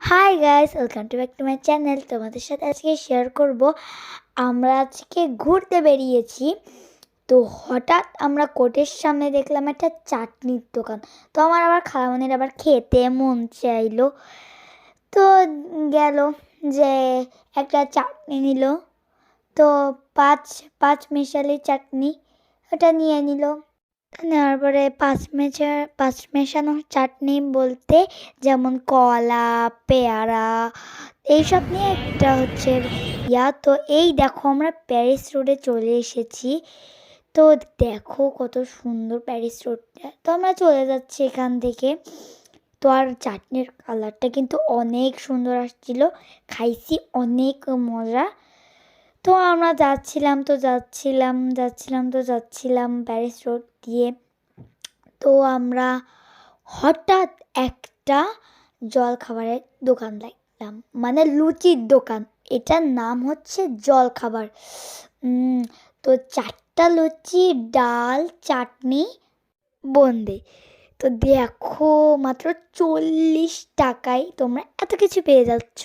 Hi guys welcome to back to my channel তোমাদের সাথে আজকে শেয়ার করব। আমরা আজকে ঘুরতে বেরিয়েছি। তো হঠাৎ আমরা কোর্টের সামনে দেখলাম একটা চাটনির দোকান। তো আমার আবার খালামনির আবার খেতে মন চাইলো। তো গেল যে একটা চাটনি নিল। তো পাঁচ পাঁচ মেশালি চাটনি ওটা নিয়ে নিল। নেওয়ার পরে পাঁচ মেশা পাঁচ মেশানো চাটনি বলতে যেমন কলা, পেয়ারা, এইসব নিয়ে একটা হচ্ছে ইয়া। তো এই দেখো আমরা প্যারিস রোডে চলে এসেছি। তো দেখো কত সুন্দর প্যারিস রোডটা। তো আমরা চলে যাচ্ছি এখান থেকে। তো আর চাটনির কালারটা কিন্তু অনেক সুন্দর আসছিল। খাইছি অনেক মজা। তো আমরা যাচ্ছিলাম তো যাচ্ছিলাম যাচ্ছিলাম তো যাচ্ছিলাম প্যারিস রোড দিয়ে। তো আমরা হঠাৎ একটা জল খাবারের দোকান দেখলাম মানে লুচির দোকান। এটার নাম হচ্ছে জল খাবার তো চারটা লুচি, ডাল, চাটনি, বন্দি। তো দেখো মাত্র চল্লিশ টাকায় তোমরা এত কিছু পেয়ে যাচ্ছ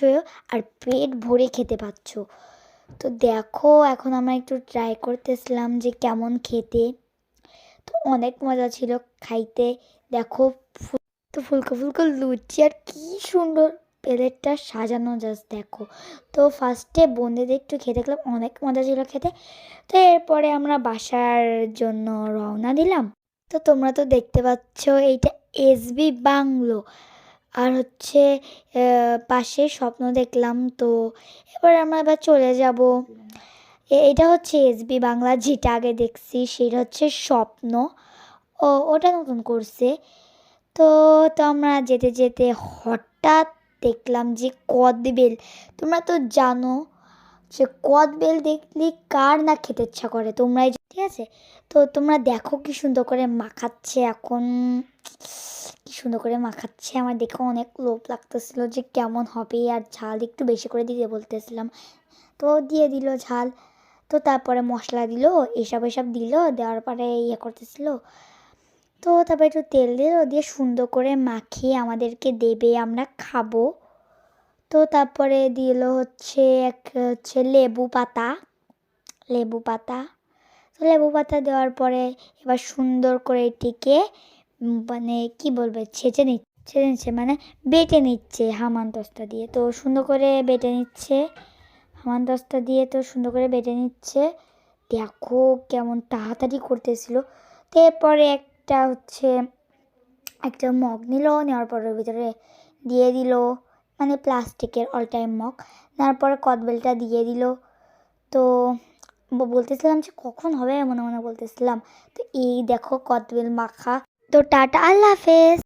আর পেট ভরে খেতে পাচ্ছ। তো দেখো, এখন আমরা একটু ট্রাই করতেছিলাম যে কেমন খেতে। তো অনেক মজা ছিল খাইতে। দেখো তো ফুলকো ফুলকো লুচি আর কী সুন্দর প্লেটটা সাজানো জাস্ট দেখো। তো ফার্স্টে বন্ধুদের একটু খেতে গেলাম অনেক মজা ছিল খেতে। তো এরপরে আমরা বাসার জন্য রওনা দিলাম। তো তোমরা তো দেখতে পাচ্ছ, এইটা এসবি বাংলো আর হচ্ছে পাশে স্বপ্ন দেখলাম তো। এবার আমরা এবার চলে যাব। এটা হচ্ছে এসবি বাংলা, যেটা আগে দেখছি, সেটা হচ্ছে স্বপ্ন। ও, ওটা নতুন করছে। তো তো আমরা যেতে যেতে হঠাৎ দেখলাম যে কদবেল। তোমরা তো জানো যে কদবেল দেখলে কার না খেতে ইচ্ছা করে? তোমরাই ঠিক আছে? তো তোমরা দেখো কি সুন্দর করে মাখাচ্ছে এখন। সুন্দর করে মাখাচ্ছে। আমার দেখে অনেক লোভ লাগতেছিল যে কেমন হবে আর ঝাল একটু বেশি করে দিতে বলতেছিলাম। তো দিয়ে দিল ঝাল। তো তারপরে মশলা দিল, এসব এসব দিল, দেওয়ার পরে ইয়ে করতেছিল। তো তারপরে একটু তেল দিল, দিয়ে সুন্দর করে মাখিয়ে আমাদেরকে দেবে, আমরা খাব। তো তারপরে দিল হচ্ছে এক হচ্ছে লেবু পাতা। লেবু পাতা। তো লেবু পাতা দেওয়ার পরে এবার সুন্দর করে এটিকে মানে কি বলবে, ছেঁচে নিচ্ছে ছেঁচে নিচ্ছে মানে বেটে নিচ্ছে হামানদস্তা দিয়ে। তো সুন্দর করে বেটে নিচ্ছে হামানদস্তা দিয়ে তো সুন্দর করে বেটে নিচ্ছে। দেখো কেমন তাড়াতাড়ি করতেছিল। তো এরপরে একটা হচ্ছে, একটা মগ নিল, নেওয়ার পরে ভিতরে দিয়ে দিল মানে প্লাস্টিকের অল টাইম মগ। নেওয়ার পরে কদবেলটা দিয়ে দিল। তো বলতেছিলাম যে কখন হবে মনে মনে বলতেছিলাম। তো এই দেখো কদবেল মাখা তো টাটা আল্লাহ হাফেজ।